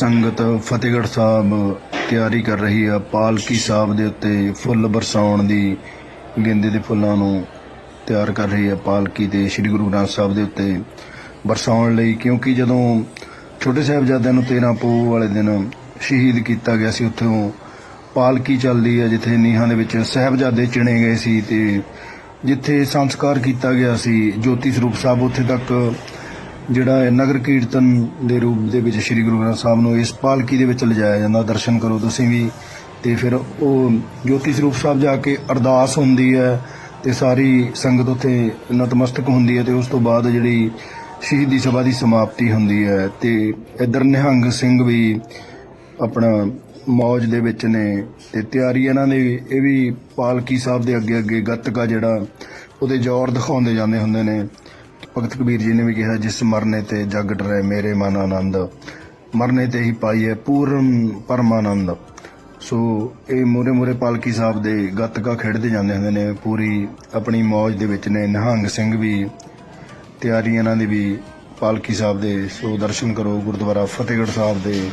ਸੰਗਤ ਫਤਿਹਗੜ੍ਹ ਸਾਹਿਬ ਤਿਆਰੀ ਕਰ ਰਹੀ ਆ, ਪਾਲਕੀ ਸਾਹਿਬ ਦੇ ਉੱਤੇ ਫੁੱਲ ਬਰਸਾਉਣ ਦੀ, ਗੇਂਦੇ ਦੇ ਫੁੱਲਾਂ ਨੂੰ ਤਿਆਰ ਕਰ ਰਹੀ ਆ ਪਾਲਕੀ ਤੇ ਸ੍ਰੀ ਗੁਰੂ ਗ੍ਰੰਥ ਸਾਹਿਬ ਦੇ ਉੱਤੇ ਬਰਸਾਉਣ ਲਈ, ਕਿਉਂਕਿ ਜਦੋਂ ਛੋਟੇ ਸਾਹਿਬਜ਼ਾਦਿਆਂ ਨੂੰ 13 ਪੋਹ ਵਾਲੇ ਦਿਨ ਸ਼ਹੀਦ ਕੀਤਾ ਗਿਆ ਸੀ, ਉੱਥੋਂ ਪਾਲਕੀ ਚੱਲਦੀ ਹੈ ਜਿੱਥੇ ਨੀਹਾਂ ਦੇ ਵਿੱਚ ਸਾਹਿਬਜ਼ਾਦੇ ਚਿਣੇ ਗਏ ਸੀ ਤੇ ਜਿੱਥੇ ਸੰਸਕਾਰ ਕੀਤਾ ਗਿਆ ਸੀ, ਜੋਤੀ ਸਰੂਪ ਸਾਹਿਬ, ਉੱਥੇ ਤੱਕ ਜਿਹੜਾ ਹੈ ਨਗਰ ਕੀਰਤਨ ਦੇ ਰੂਪ ਦੇ ਵਿੱਚ ਸ੍ਰੀ ਗੁਰੂ ਗ੍ਰੰਥ ਸਾਹਿਬ ਨੂੰ ਇਸ ਪਾਲਕੀ ਦੇ ਵਿੱਚ ਲਿਜਾਇਆ ਜਾਂਦਾ, ਦਰਸ਼ਨ ਕਰੋ ਤੁਸੀਂ ਵੀ। ਤੇ ਫਿਰ ਉਹ ਜੋਤੀ ਸਰੂਪ ਸਾਹਿਬ ਜਾ ਕੇ ਅਰਦਾਸ ਹੁੰਦੀ ਹੈ ਤੇ ਸਾਰੀ ਸੰਗਤ ਉੱਥੇ ਨਤਮਸਤਕ ਹੁੰਦੀ ਹੈ ਤੇ ਉਸ ਤੋਂ ਬਾਅਦ ਜਿਹੜੀ ਸ਼ਹੀਦੀ ਸਭਾ ਦੀ ਸਮਾਪਤੀ ਹੁੰਦੀ ਹੈ ਤੇ ਇਧਰ ਨਿਹੰਗ ਸਿੰਘ ਵੀ ਆਪਣਾ ਮੌਜ ਦੇ ਵਿੱਚ ਨੇ ਤੇ ਤਿਆਰੀ ਇਹਨਾਂ ਦੀ ਇਹ ਵੀ ਪਾਲਕੀ ਸਾਹਿਬ ਦੇ ਅੱਗੇ ਅੱਗੇ ਗੱਤਕਾ ਜਿਹੜਾ ਉਹਦੇ ਜ਼ੋਰ ਦਿਖਾਉਂਦੇ ਜਾਂਦੇ ਹੁੰਦੇ ਨੇ। ਭਗਤ ਕਬੀਰ ਜੀ ਨੇ ਵੀ ਕਿਹਾ, ਜਿਸ ਮਰਨੇ ਤੇ ਜਗ ਡਰੇ ਮੇਰੇ ਮਨ ਆਨੰਦ, ਮਰਨੇ ਤੇ ਹੀ ਪਾਈਏ ਪੂਰਨ ਪਰਮਾਨੰਦ। ਸੋ ਇਹ ਮੋਰੇ ਮੋਰੇ ਪਾਲਕੀ ਸਾਹਿਬ ਦੇ ਗੱਤਕਾ ਖੇਡਦੇ ਜਾਂਦੇ ਹੁੰਦੇ ਨੇ, ਪੂਰੀ ਆਪਣੀ ਮੌਜ ਦੇ ਵਿੱਚ ਨੇ। ਨਿਹੰਗ ਸਿੰਘ ਵੀ, ਤਿਆਰੀ ਇਹਨਾਂ ਦੀ ਵੀ ਪਾਲਕੀ ਸਾਹਿਬ ਦੇ, ਸੋ ਦਰਸ਼ਨ ਕਰੋ ਗੁਰਦੁਆਰਾ ਫਤਿਹਗੜ੍ਹ ਸਾਹਿਬ ਦੇ